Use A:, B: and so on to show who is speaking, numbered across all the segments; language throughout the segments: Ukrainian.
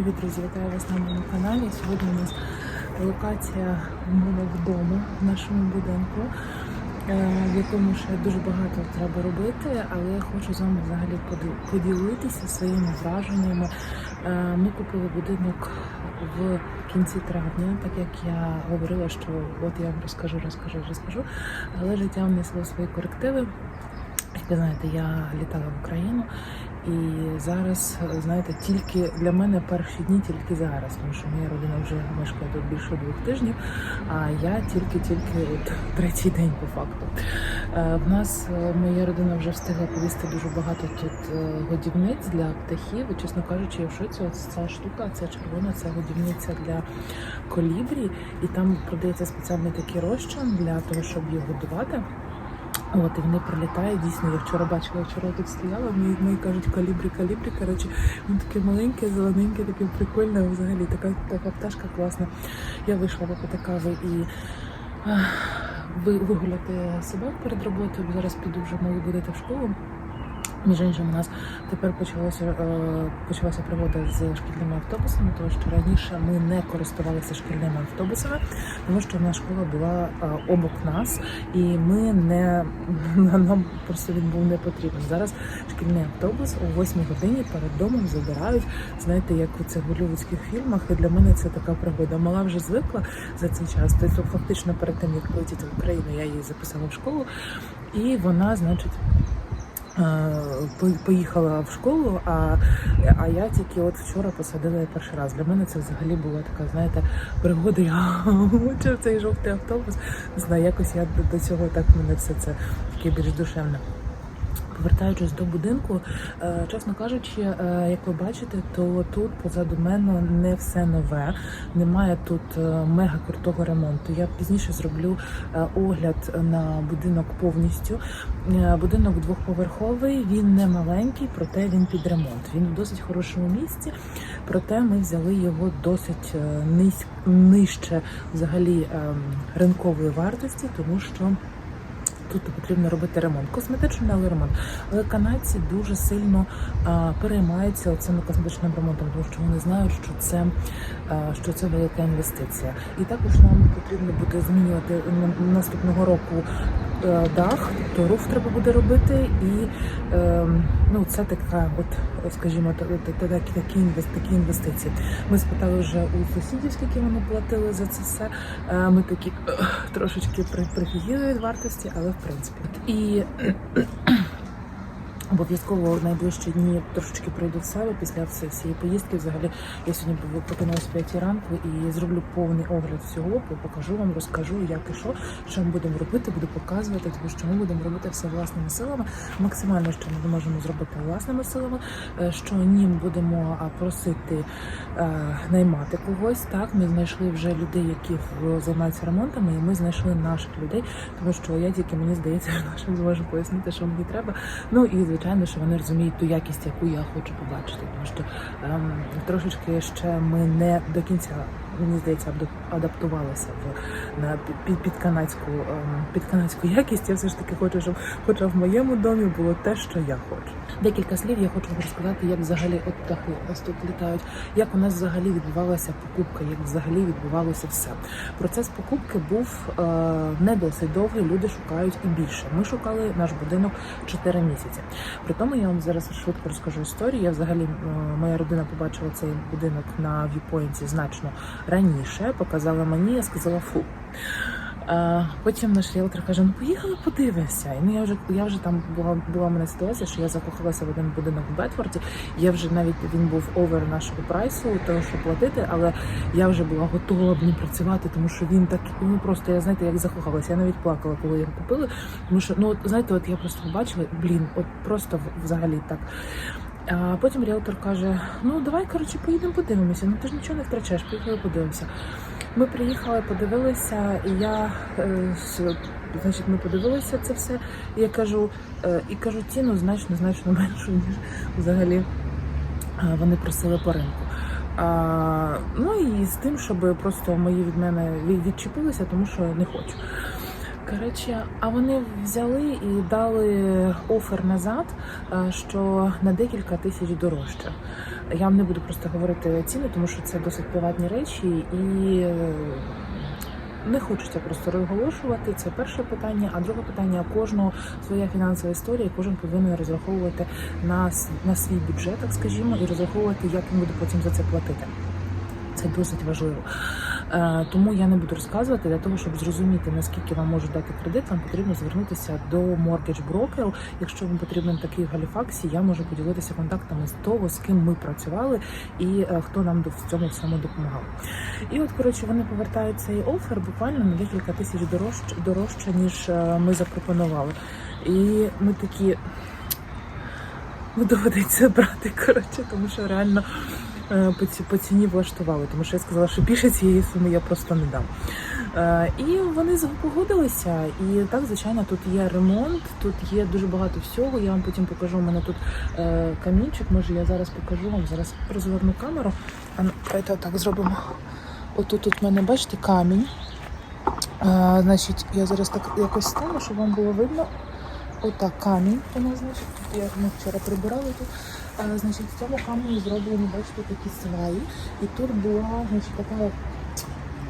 A: Привіт, друзі! Вітаю вас на моєму каналі. Сьогодні у нас локація в мене вдома в нашому будинку, е, в якому ще дуже багато треба робити, але я хочу з вами взагалі поділитися своїми враженнями. Е, Ми купили будинок в кінці травня, так як я говорила, що от я вам розкажу, розкажу, розкажу, але життя внесло свої корективи. Як ви знаєте, я літала в Україну, і зараз, знаєте, тільки для мене перші дні тільки зараз, тому що моя родина вже мешкає тут більше двох тижнів, а я тільки-тільки от третій день по факту. Е, В нас е, моя родина вже встигла повісти дуже багато тут е, годівниць для птахів. І, чесно кажучи, я в шоці. Ось ця штука, ця червона, це годівниця для колібрі, і там продається спеціальний такий розчин для того, щоб їх годувати. От і вони прилітають. Дійсно, я вчора бачила, вчора тут стояла. Мої, мої кажуть, калібрі, калібрі. Коротше, він таке маленьке, зелененьке, таке прикольне. Взагалі така така пташка класна. Я вийшла випити кави і ах, ви- вигуляти себе перед роботою. Зараз піду вже малу будете в школу. Між іншим, у нас тепер почалося е, почалася пригода з шкільними автобусами, тому що раніше ми не користувалися шкільними автобусами, тому що нас школа була е, обок нас, і ми не нам просто він був не потрібен. Зараз шкільний автобус о 8 годині перед домом забирають. Знаєте, як у цих голівудських фільмах, і для мене це така пригода. Мала вже звикла за цей час. Тобто, фактично, перед тим як полетіти в Україну, я її записала в школу, і вона, значить. Е, по- поїхала в школу, а, а я тільки от вчора посадила перший раз. Для мене це взагалі була така, знаєте, пригода. Я мучив цей жовтий автобус. Не знаю, якось я до цього так мене все це таке більш душевне. Повертаючись до будинку, е, чесно кажучи, е, як ви бачите, то тут позаду мене не все нове, немає тут е, мега крутого ремонту. Я пізніше зроблю огляд на будинок повністю. Будинок двохповерховий, він не маленький, проте він під ремонт. Він в досить хорошому місці. Проте ми взяли його досить низь, нижче взагалі ем, ринкової вартості, тому що. Тут потрібно робити ремонт, косметичний але ремонт. Але канадці дуже сильно а, переймаються цим косметичним ремонтом, тому що вони знають, що це, а, що це велика інвестиція. І також нам потрібно буде змінювати на- наступного року дах, то руф треба буде робити, і е, ну це така, от скажімо, та- та- та- такі такі інвестиції. Ми спитали вже у сусідів, скільки вони платили за це все. Е, Ми такі е, трошечки при- прифігіли від вартості, але в принципі. І Обов'язково найближчі дні трошечки пройду в себе після всі- всієї поїздки. Взагалі я сьогодні прокинулась в 5 ранку і зроблю повний огляд всього. Покажу вам, розкажу, як і що, що ми будемо робити, буду показувати, тому що ми будемо робити все власними силами. Максимально, що ми можемо зробити власними силами, е, що ні, ми будемо просити е, наймати когось. Так, ми знайшли вже людей, які займаються ремонтами, і ми знайшли наших людей, тому що я тільки мені здається, нашим зможу пояснити, що мені треба. Ну і звичайно, що вони розуміють ту якість, яку я хочу побачити. Тому що ем, трошечки ще ми не до кінця. Мені здається, адап- адаптувалися в на під, під канадську ем, під канадську якість. Я все ж таки хочу, щоб хоча в моєму домі було те, що я хочу. Декілька слів я хочу розказати, як взагалі от птахи ось тут літають, як у нас взагалі відбувалася покупка, як взагалі відбувалося все. Процес покупки був е, не досить довгий. Люди шукають і більше. Ми шукали наш будинок 4 місяці. При тому я вам зараз швидко розкажу історію. Я взагалі е, моя родина побачила цей будинок на віпоінті значно раніше. Показала мені, я сказала фу. А потім наш ріелтор каже: ну поїхали, подивися. І ну я вже я вже там була була в мене ситуація, що я закохалася в один будинок в Бетфорді. Я вже навіть він був овер нашого прайсу, того що платити, але я вже була готова б не працювати, тому що він так ну просто я знаєте, як закохалася. Я навіть плакала, коли його купили. Тому що ну от знаєте, от я просто побачила, блін, от просто взагалі так. А потім ріелтор каже: ну давай коротше поїдемо подивимося. Ну ти ж нічого не втрачаєш, поїхали подивимося. Ми приїхали, подивилися, і я е, значить, ми подивилися це все. І я кажу, е, і кажу ціну значно, значно меншу, ніж взагалі вони просили по ринку. А, ну і з тим, щоб просто мої від мене відчепилися, тому що не хочу. Коротше, а вони взяли і дали офер назад, е, що на декілька тисяч дорожче. Я вам не буду просто говорити ціни, тому що це досить приватні речі і. е, Не хочеться просто розголошувати. Це перше питання. А друге питання кожного своя фінансова історія. Кожен повинен розраховувати на, на свій бюджет, так скажімо, і розраховувати, як він буде потім за це платити. Це досить важливо. Е, Тому я не буду розказувати для того, щоб зрозуміти наскільки вам можуть дати кредит. Вам потрібно звернутися до Mortgage Broker. Якщо вам потрібен такий в Галіфаксі, я можу поділитися контактами з того, з ким ми працювали і е, хто нам в цьому всьому допомагав. І от коротше вони повертають цей офер буквально на декілька тисяч дорожче, дорожче ніж е, ми запропонували. І ми такі. Доведеться брати, коротше, тому що реально по, по ціні влаштували, тому що я сказала, що більше цієї суми я просто не дам. Е, і вони погодилися. І так, звичайно, тут є ремонт, тут є дуже багато всього. Я вам потім покажу. У мене тут е, камінчик. Може, я зараз покажу вам. Зараз розверну камеру. А ну, давайте так зробимо. Отут тут в мене, бачите, камінь. Е, значить, я зараз так якось стану, щоб вам було видно. Отак камінь у нас, значить, тут я ми вчора прибирали тут. Значить, в цьому камені зроблені, бачите, такі сваї. І тут була, значить, така,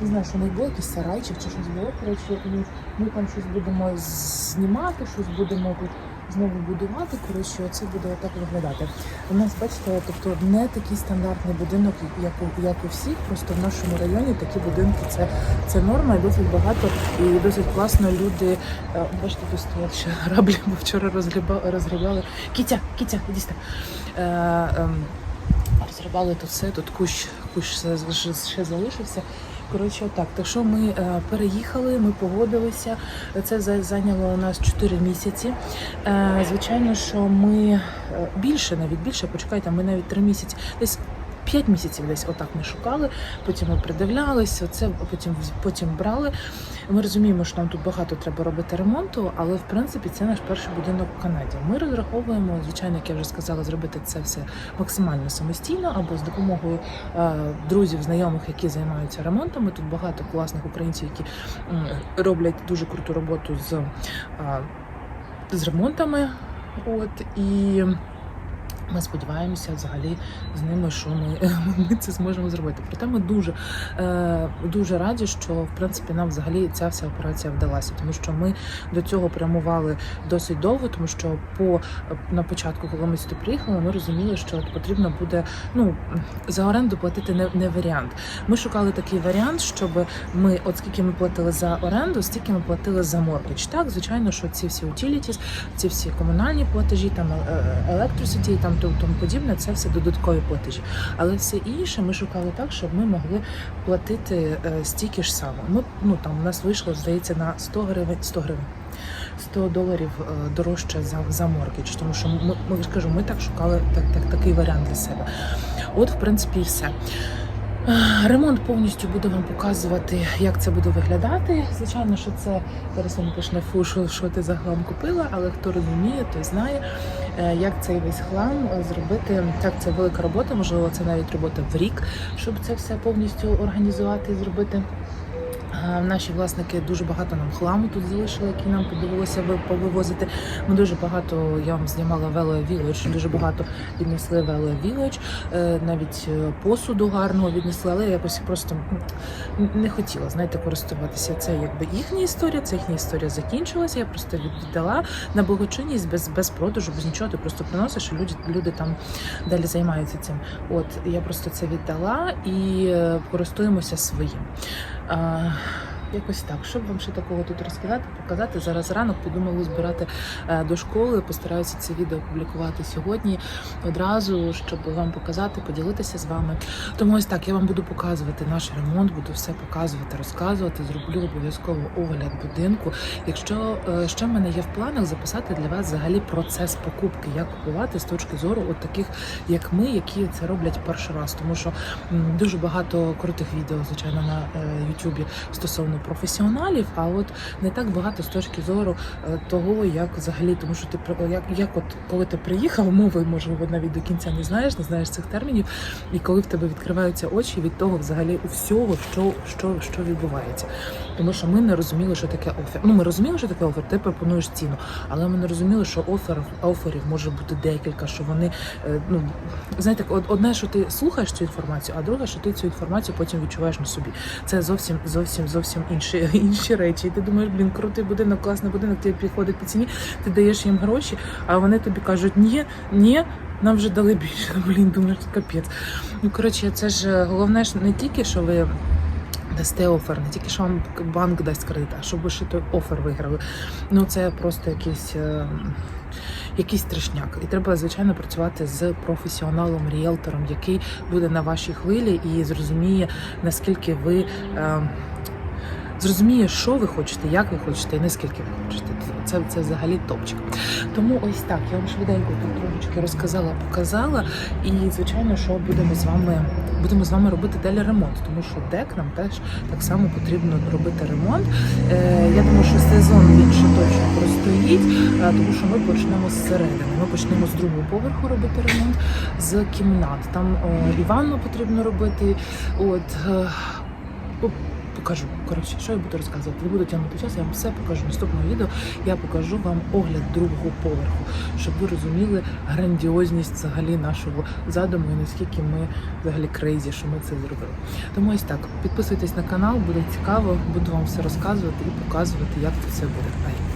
A: не знаю, що них було, якийсь сарайчик чи щось було. Коротше, і ми там щось будемо знімати, щось будемо тут знову будувати. Коротше, це буде отак виглядати. У нас, бачите, тобто не такий стандартний будинок, як у, як у всіх, просто в нашому районі такі будинки це, це норма і досить багато і досить класно люди. е, Бачите, тут стоять ще граблі, бо вчора розгрібали. Кітя, кітя, сюди. Е, ем, розгрібали тут все, тут кущ, кущ ще залишився. Коротше, так, Так що ми е, переїхали, ми погодилися. Це за- зайняло у нас 4 місяці. Е, звичайно, що ми е, більше, навіть більше, почекайте, ми навіть 3 місяці, десь 5 місяців десь отак ми шукали, потім ми придивлялися, це потім, потім брали. Ми розуміємо, що нам тут багато треба робити ремонту, але в принципі це наш перший будинок в Канаді. Ми розраховуємо, звичайно, як я вже сказала, зробити це все максимально самостійно або з допомогою е, друзів, знайомих, які займаються ремонтами. Тут багато класних українців, які м, роблять дуже круту роботу з, е, з ремонтами. От і ми сподіваємося взагалі з ними, що ми, ми це зможемо зробити. Проте ми дуже, е, дуже раді, що в принципі нам взагалі ця вся операція вдалася, тому що ми до цього прямували досить довго, тому що по на початку, коли ми сюди приїхали, ми розуміли, що потрібно буде ну за оренду платити не, не варіант. Ми шукали такий варіант, щоб ми, от скільки ми платили за оренду, стільки ми платили за моргідж. Так, звичайно, що ці всі utilities, ці всі комунальні платежі, там е, electricity, там тому тому подібне, це все додаткові платежі. Але все інше ми шукали так, щоб ми могли платити е, стільки ж само. Ну, ну там у нас вийшло, здається, на 100 гривень 100 гривень. 100 доларів е, дорожче за, за моргідж, тому що ми, ми ж ми так шукали так, так, такий варіант для себе. От, в принципі, і все. Ремонт повністю буду вам показувати, як це буде виглядати. Звичайно, що це зараз вам почне фу, що, що ти за хлам купила, але хто розуміє, той знає, як цей весь хлам е, зробити. Так, це велика робота, можливо, це навіть робота в рік, щоб це все повністю організувати і зробити. Наші власники дуже багато нам хламу тут залишили, який нам подивилося повивозити. Ми дуже багато, я вам знімала Вело Village, дуже багато віднесли Вело Village, е, навіть е, посуду гарного віднесли, але я якось просто не хотіла, знаєте, користуватися. Це якби їхня історія, це їхня історія закінчилася. Я просто віддала на благочинність без, без продажу, без нічого. Ти просто приносиш, і люди, люди там далі займаються цим. От я просто це віддала і е, користуємося своїм. А, Якось так, щоб вам ще такого тут розказати, показати. Зараз ранок подумала збирати е, до школи. Постараюся це відео публікувати сьогодні одразу, щоб вам показати, поділитися з вами. Тому ось так я вам буду показувати наш ремонт, буду все показувати, розказувати. Зроблю обов'язково огляд будинку. Якщо е, ще в мене є в планах записати для вас взагалі процес покупки, як купувати з точки зору от таких, як ми, які це роблять перший раз, тому що дуже багато крутих відео, звичайно, на е, Ютубі стосовно професіоналів, а от не так багато з точки зору е, того, як взагалі, тому що ти як, як от коли ти приїхав, мови можливо навіть до кінця не знаєш, не знаєш цих термінів, і коли в тебе відкриваються очі від того, взагалі у всього, що, що, що відбувається. Тому що ми не розуміли, що таке офер. Ну, ми розуміли, що таке офер, ти пропонуєш ціну, але ми не розуміли, що офер, оферів може бути декілька, що вони е, ну знаєте, од- одне, що ти слухаєш цю інформацію, а друге, що ти цю інформацію потім відчуваєш на собі. Це зовсім зовсім зовсім інші, інші речі. І ти думаєш, блін, крутий будинок, класний будинок, тобі підходить по ціні, ти даєш їм гроші, а вони тобі кажуть, ні, ні. Нам вже дали більше. Блін, думаєш, капець. Ну коротше, це ж е, головне ж не тільки, що ви дасте офер, не тільки що вам банк дасть кредит, а щоб ви ще той офер виграли. Ну це просто якийсь. е, Якийсь трешняк, і треба звичайно працювати з професіоналом, ріелтором, який буде на вашій хвилі і зрозуміє наскільки ви е, зрозуміє, що ви хочете, як ви хочете, і наскільки ви хочете. Це, це взагалі топчик. Тому ось так, я вам швиденько тут трошечки розказала, показала. І звичайно, що будемо з вами будемо з вами робити далі ремонт, тому що дек нам теж так само потрібно робити ремонт. Е, я думаю, що сезон він ще точно простоїть, е, тому що ми почнемо з середини. Ми почнемо з другого поверху робити ремонт з кімнат. Там е, і ванну потрібно робити. От е, покажу. Коротше, що я буду розказувати. Не буду тягнути час, я вам все покажу. Наступного відео я покажу вам огляд другого поверху, щоб ви розуміли грандіозність взагалі нашого задуму і наскільки ми взагалі крейзі, що ми це зробили. Тому ось так. Підписуйтесь на канал, буде цікаво, буду вам все розказувати і показувати, як це все буде. Бай!